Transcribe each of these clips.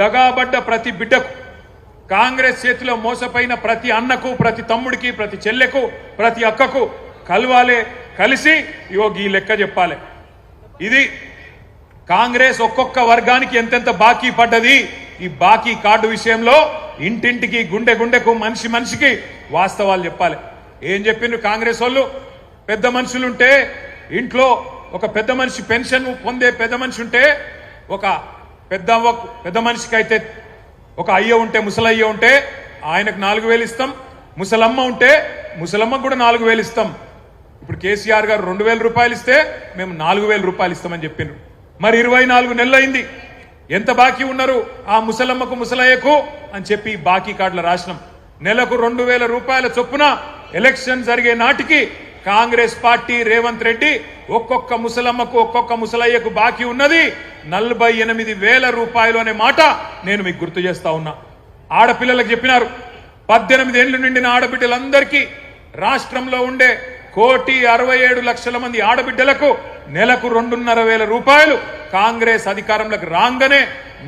దగాబడ్డ ప్రతి బిడ్డకు కాంగ్రెస్ చేతిలో మోసపోయిన ప్రతి అన్నకు ప్రతి తమ్ముడికి ప్రతి చెల్లెకు ప్రతి అక్కకు కలవాలే కలిసి ఇగో ఈ లెక్క చెప్పాలి. ఇది కాంగ్రెస్ ఒక్కొక్క వర్గానికి ఎంతెంత బాకీ పడ్డది? ఈ బాకీ కార్డు విషయంలో ఇంటింటికి గుండె గుండెకు మనిషి మనిషికి వాస్తవాలు చెప్పాలి. ఏం చెప్పిండ్రు కాంగ్రెస్ వాళ్ళు? పెద్ద మనుషులుంటే ఇంట్లో ఒక పెద్ద మనిషి పెన్షన్ పొందే పెద్ద మనిషి ఉంటే ఒక పెద్ద పెద్ద మనిషికి అయితే ఒక అయ్య ఉంటే ముసలయ్య ఉంటే ఆయనకు నాలుగు వేలు ఇస్తాం. ముసలమ్మ ఉంటే ముసలమ్మకు కూడా నాలుగు వేలు ఇస్తాం. ఇప్పుడు కేసీఆర్ గారు రెండు వేల రూపాయలు ఇస్తే మేము నాలుగు వేల రూపాయలు ఇస్తామని చెప్పిండ్రు మరి ఇరవై నాలుగు నెలలు అయింది. ఎంత బాకీ ఉన్నారు? ఆ ముసలమ్మకు ముసలయ్యకు అని చెప్పి బాకీ కార్డులు రాసినాం. నెలకు రెండు వేల రూపాయల చొప్పున ఎలక్షన్ జరిగే నాటికి కాంగ్రెస్ పార్టీ రేవంత్ రెడ్డి ఒక్కొక్క ముసలమ్మకు ఒక్కొక్క ముసలయ్యకు బాకీ ఉన్నది. నలభై ఎనిమిది వేల రూపాయలు అనే మాట నేను మీకు గుర్తు చేస్తా ఉన్నా. ఆడపిల్లలకు చెప్పినారు. పద్దెనిమిది ఏళ్ళు నిండిన ఆడబిడ్డలందరికీ రాష్ట్రంలో ఉండే కోటి అరవై ఏడు లక్షల మంది ఆడబిడ్డలకు నెలకు రెండున్నర వేల రూపాయలు కాంగ్రెస్ అధికారంలోకి రాగానే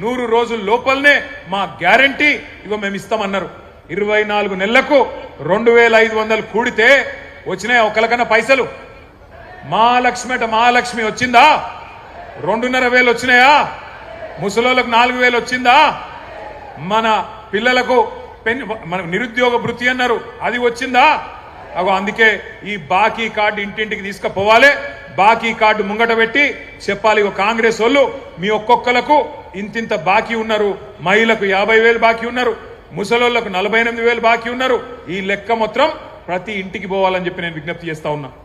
నూరు రోజుల లోపలనే మా గ్యారంటీ ఇగో మేము ఇస్తామన్నారు ఇరవై నాలుగు నెలలకు రెండు వేల ఐదు వందలు కూడితే వచ్చినాయి ఒకరికన్నా పైసలు. మహాలక్ష్మి అట మహాలక్ష్మి వచ్చిందా? రెండున్నర వేలు వచ్చినాయా? ముసలోళ్ళకు నాలుగు వేలు వచ్చిందా? మన పిల్లలకు పెన్ మన నిరుద్యోగ వృత్తి అన్నారు. అది వచ్చిందా? అగో అందుకే ఈ బాకీ కార్డు ఇంటింటికి తీసుకుపోవాలి. బాకీ కార్డు ముంగట పెట్టి చెప్పాలి కాంగ్రెస్ వాళ్ళు మీ ఒక్కొక్కలకు ఇంతింత బాకీ ఉన్నారు. మహిళలకు యాభై వేలు బాకీ ఉన్నారు. ముసలోళ్ళకు నలభై ఎనిమిది వేలు బాకీ ఉన్నారు. ఈ లెక్క మొత్తం ప్రతి ఇంటికి పోవాలని చెప్పి నేను విజ్ఞప్తి చేస్తా ఉన్నా.